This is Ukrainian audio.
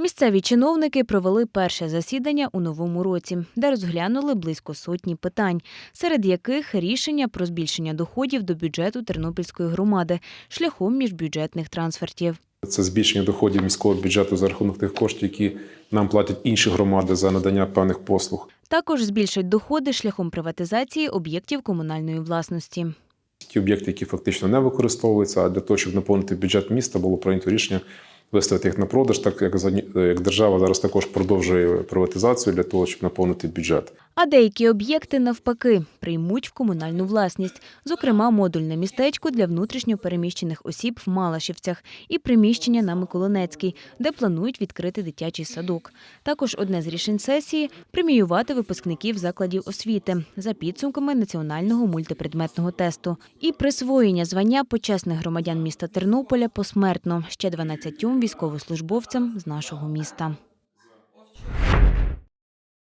Місцеві чиновники провели перше засідання у новому році, де розглянули близько сотні питань, серед яких рішення про збільшення доходів до бюджету Тернопільської громади шляхом міжбюджетних трансфертів. Це збільшення доходів міського бюджету за рахунок тих коштів, які нам платять інші громади за надання певних послуг. Також збільшать доходи шляхом приватизації об'єктів комунальної власності. Ті об'єкти, які фактично не використовуються, а для того, щоб наповнити бюджет міста, було прийнято рішення виставити їх на продаж, так як як держава зараз також продовжує приватизацію для того, щоб наповнити бюджет. А деякі об'єкти навпаки приймуть в комунальну власність, зокрема модульне містечко для внутрішньо переміщених осіб в Малашівцях і приміщення на Миколинецькій, де планують відкрити дитячий садок. Також одне з рішень сесії преміювати випускників закладів освіти за підсумками національного мультипредметного тесту і присвоєння звання почесних громадян міста Тернополя посмертно ще 12 військовослужбовцям з нашого міста.